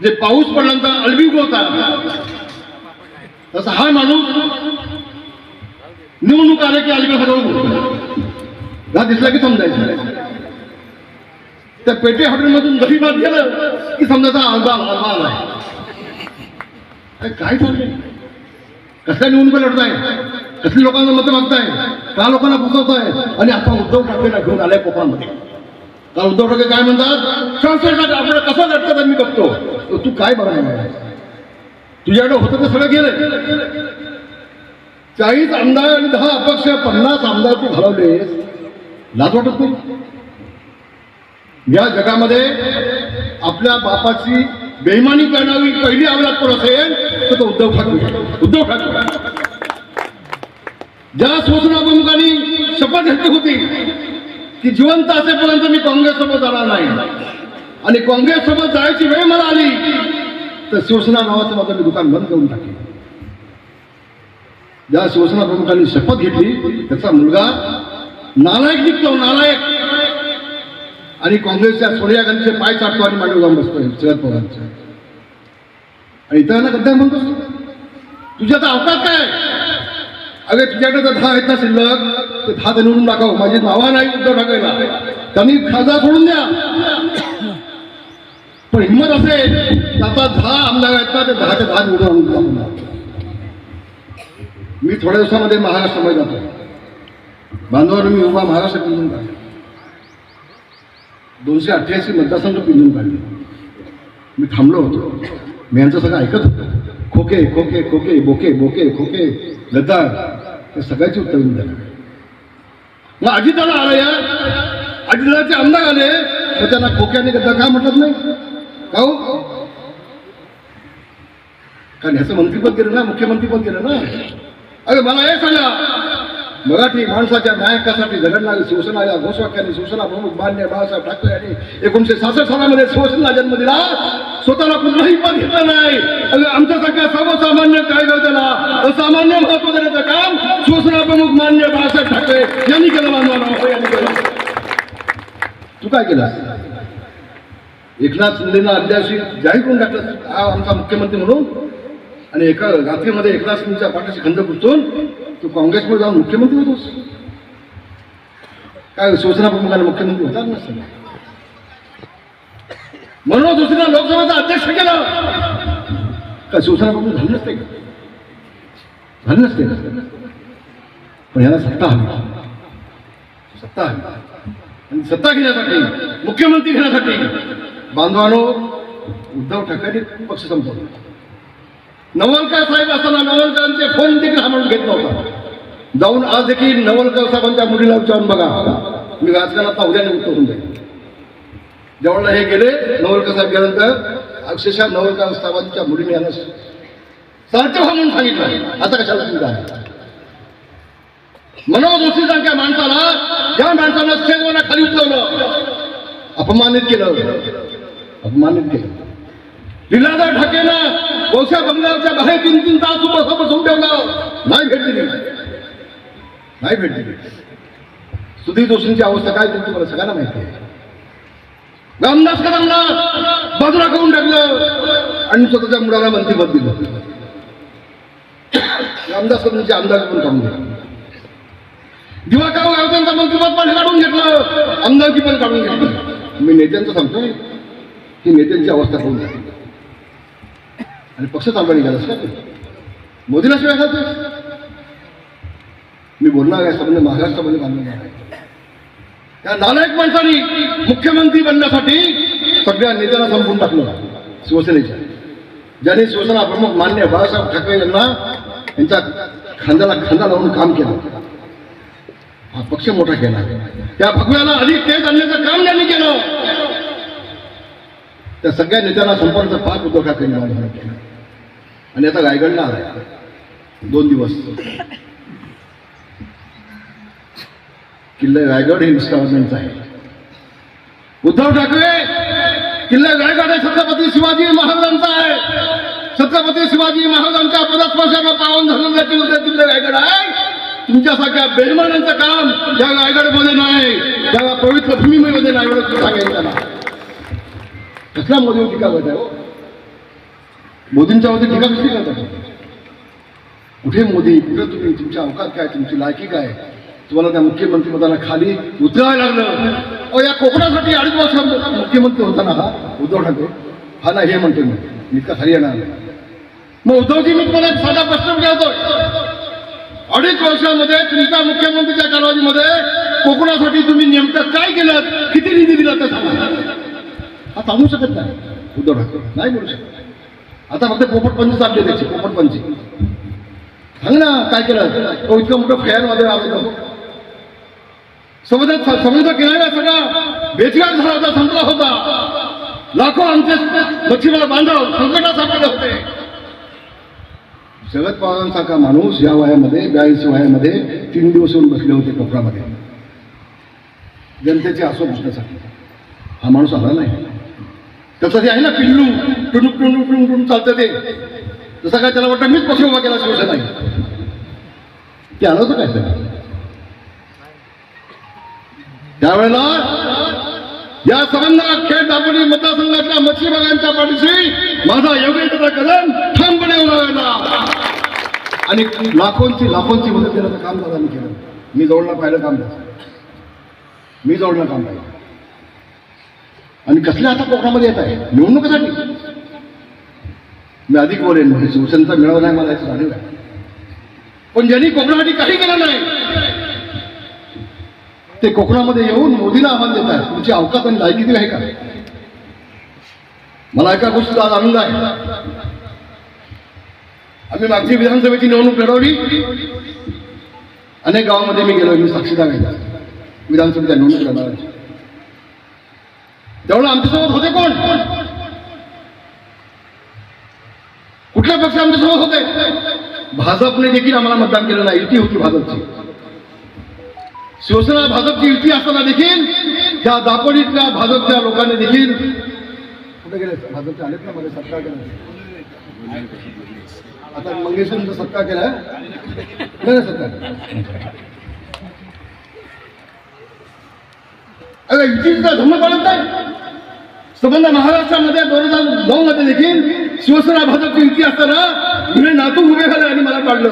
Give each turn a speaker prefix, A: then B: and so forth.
A: जे पाऊस पडल्यानंतर अलबी उगवतात तसा हा माणूस निवडणूक आले की अलिबाग सगळं हा दिसला की समजायचं. त्या पेटे हॉटेलमधून दही भात गेलं की समजायचा अलबा अलबा आलाय काय चाललंय कसल्या निवडणुका लढताय? कसली लोकांना मतं मागताय? का लोकांना फसवताय? आणि आता उद्धव ठाकरेला घेऊन आलाय कोकणामध्ये. काल उद्धव ठाकरे काय म्हणतात? संसदेसाठी आपल्याला कसा लढतात मी बघतो. तर तू काय बघणार तुझ्याकडे होतं ते सगळं गेलं चाळीस आमदार आणि दहा अपक्ष पन्नास आमदार तू घालवले. लाज वाटत नाही? या जगामध्ये आपल्या बापाची बेईमानी करणारी पहिली अवलाद कोण असेल? तर तो उद्धव ठाकरे. उद्धव ठाकरे. ज्या सूचना प्रमुखांनी शपथ घेतली होती की जिवंत असेपर्यंत मी काँग्रेससोबत जाणार नाही. आणि काँग्रेससोबत जायची वेळ मला आली तर शिवसेना नावाचं माझं मी दुकान बंद करून टाकेन ज्या शिवसेना प्रमुखांनी शपथ घेतली त्याचा मुलगा नालायक निघतो नालायक. आणि काँग्रेसच्या सोनिया गांधीचे पाय चाटतो आणि मांडव जाऊन बसतो शरद पवारांचे. आणि इतरांना गद्दार म्हणतो तुझ्या तर अवकाश काय? अगं तुझ्याकडे जर दहा आहेत ना शिल्लक. ते निवडून दाखव माझी नावं नाही उद्धव ठाकरेला. त्यांनी खासदार सोडून द्या. पण हिंमत असेल तर आता दहा आमदार आहेत ना ते दहा ते दहा निवडून आणून मी थोड्या दिवसामध्ये महाराष्ट्रामध्ये जातो. बांधवांना मी उभा महाराष्ट्र पिंजून काढले दोनशे अठ्ठ्याऐंशी मतदारसंघ पिंजून काढले. मी थांबलो होतो. मी यांचं सगळं ऐकत होतो. खोके खोके खोके बोके बोके खोके गद्दार हे सगळ्याची उत्तर मी दिलं मग अजिताला आला या. अजिताचे आमदार आले. तर त्यांना खोक्याने आणि का म्हणतात नाही का हो कारण ह्याचं मंत्रीपद गेलं ना मुख्यमंत्रीपद गेलं ना. अरे मला हे सांगा. मराठी माणसाच्या नायकासाठी झगडणारी शिवसेना या घोषवाक्याने शिवसेना प्रमुख मान्य बाळासाहेब ठाकरे यांनी एकोणीशे सहासष्ट सालामध्ये शिवसेना जन्म दिला. स्वतःला कुठलाही पद घेतलं नाही. अगं आमच्यासारख्या सर्वसामान्य कार्यकर्त्याला असामान्य महत्त्व देण्याचं काम शिवसेना प्रमुख मान्य बाळासाहेब ठाकरे यांनी केलं बांधवांना यांनी केलं. तू काय केलं? एकनाथ शिंदेना अध्याशी जाहीर करून टाकलं. हा आमचा मुख्यमंत्री म्हणून. आणि एका रात्रीमध्ये एकनाथ शिंदेच्या पाठीशी खंड पुसतून तू काँग्रेसमध्ये जाऊन मुख्यमंत्री होतोस काय शिवसेना प्रमुखाला मुख्यमंत्री होतात नसतं. म्हणून दुसऱ्या लोकसभेचा अध्यक्ष केला. का शिवसेना प्रमुख झाली नसते का? झाली नसते पण याला सत्ता हवी. सत्ता हवी. आणि सत्ता घेण्यासाठी मुख्यमंत्री घेण्यासाठी बांधवानो उद्धव ठाकरे पक्ष संपवला. नवलकर साहेब असताना नवलकरांचे फोन देखील हा म्हणून घेत नव्हता जाऊन आज देखील नवलकर साहेबांच्या मुलीला विचारून बघा. मी राजकारणात उद्या निवृत्त होऊन जाईल जेव्हा हे गेले नवलकर साहेब गेल्यानंतर अक्षरशः नवलकर साहेबांच्या मुलीने यांना सारखे म्हणून सांगितलं. आता कशाला आहे जाणार? मनोदोषीसारख्या माणसाला ज्या माणसानं स्टेजवर खाली उतरवलं अपमानित केलं. अपमानित केलं. लिलादा ठाकेनं कोळसा बंगल्याच्या बाहेर तीन तीन तास उभं ठेवलं. नाही भेटली. नाही भेट दिली सुधीर जोशींची अवस्था काय तुम्ही तुम्हाला सगळ्यांना माहिती आहे. रामदास कदमला बाजूला करून टाकलं. आणि स्वतःच्या मुलाला मंत्रीपद दिलं. रामदास कदमचे आमदार पण काढून दिलं दिवाकर गावतांचं मंत्रीपद पण काढून घेतलं. आमदारकी पण काढून घेतलं. मी नेत्यांचं सांगतोय. की नेत्यांची अवस्था करून झाली आणि पक्ष चांगला निघालास का मोदीला शिवाय घालतोय मी बोलणार आहे सगळं महाराष्ट्रामध्ये बांधणार आहे त्या नालायक माणसांनी मुख्यमंत्री बनण्यासाठी सगळ्या नेत्यांना संपून टाकलं शिवसेनेच्या. ज्यांनी शिवसेना प्रमुख मान्य बाळासाहेब ठाकरे यांना यांच्या खांद्याला खांदा लावून काम केलं. हा पक्ष मोठा केला. त्या भगव्याला अधिक तेज आणण्याचं काम त्यांनी केलं. त्या सगळ्या नेत्यांना संपर्क पाच उद्योग ठाकरे केला आणि आता रायगडला आलाय. दोन दिवस. किल्ला रायगड हे विस्तारणांचं आहे. उद्धव ठाकरे किल्ला रायगड हे छत्रपती शिवाजी महाराजांचा आहे. छत्रपती शिवाजी महाराजांच्या पदस्पर्शानं पावन झालेला किल्ला किल्ला रायगड आहे. तुमच्यासारख्या बेहमानांचं काम या रायगडमध्ये नाही. त्याला पवित्र भूमीमध्ये नाही एवढं सांगायचं त्याला. कसला मोदीवर टीका करत आहे हो? मोदींच्यावरती टीका कसली करतात कुठे मोदी? कुठे तुम्ही? तुमच्या अवकात काय? तुमची लायकी काय? तुम्हाला त्या मुख्यमंत्री पदाला खाली उतरावं लागलं. अहो या कोकणासाठी अडीच वर्ष मुख्यमंत्री होता ना हा उद्धव ठाकरे हा ना हे म्हणतो मी. मी इतका खाली येणार नाही. मग उद्धवजी मी तुम्हाला एक साधा प्रश्न विचारतोय. अडीच वर्षामध्ये तुमच्या मुख्यमंत्रीच्या कालावधीमध्ये कोकणासाठी तुम्ही नेमकं काय केलं? किती निधी दिला तर सांगा हा सांगू शकत नाही उद्धव ठाकरे. नाही बोलू शकत. आता फक्त पोपटपंच चालले त्याची पोपटपंची सांग ना काय केलं? तो इतकं मोठं फॅनमध्ये आलो समुद्रात समुद्र किनाऱ्या सगळा बेचगार झाला होता संपला होता. लाखो आमचे मच्छीमार बांधव संकटात सापडले होते. शरद पवारांसारखा माणूस या वयामध्ये ब्याऐंशी वयामध्ये तीन दिवस येऊन बसले होते कोपरामध्ये जनतेचे असो बसण्यासाठी हा माणूस आला नाही. त्याचं ते आहे ना पिल्लू. टुणूक टुणूक टुणूक टुणूक चालतं ते. जसं काय त्याला वाटतं मीच पक्ष उभा केला शिवसेना ते आलं होतं काय त्यावेळेला या सर्वांना खेळ दापोली मतदारसंघातल्या मच्छीमारांच्या पाठीशी माझा योगेंद्र कदम ठामपणे उभा आणि लाखोंची लाखोंची मदत केलं काम दादानी केलं. मी जवळला पाहिलं काम द्यायचं मी जवळला काम पाहिलं आणि कसल्या आता कोकणामध्ये येत आहे? निवडणुकीसाठी. मी अधिक बोलेन. म्हणजे शिवसेनेचा मिळवला नाही मला याचं झालेलं आहे. पण ज्यांनी कोकणासाठी काही केलं नाही ते कोकणामध्ये येऊन मोदीला आव्हान देत आहेत तुमची अवकात आणि लायकी आहे का? मला एका गोष्टीचा आज आनंद आहे. आम्ही मागची विधानसभेची निवडणूक लढवली. अनेक गावामध्ये मी गेलो मी साक्षीदार आहे. विधानसभेच्या निवडणूक लढवण्याची त्यावेळेला आमच्यासोबत होते कोण? कुठल्या पक्ष आमच्यासोबत होते? भाजपने देखील आम्हाला मतदान केलं नाही. युती होती भाजपची. शिवसेना भाजपची युती असताना देखील त्या दापोलीतल्या भाजपच्या लोकांनी देखील कुठे गेले? भाजपचे आलेत ना मध्ये सत्ता केला. आता मंगेशकरांचा सत्ता केलाय सत्ता अरे सत्कार? युतीचा धर्म पाळत नाही. संबंध महाराष्ट्रामध्ये दोन हजार नऊ मध्ये देखील शिवसेना भाजपची युती असताना तुम्ही नातू उभे झाले आणि मला काढलं.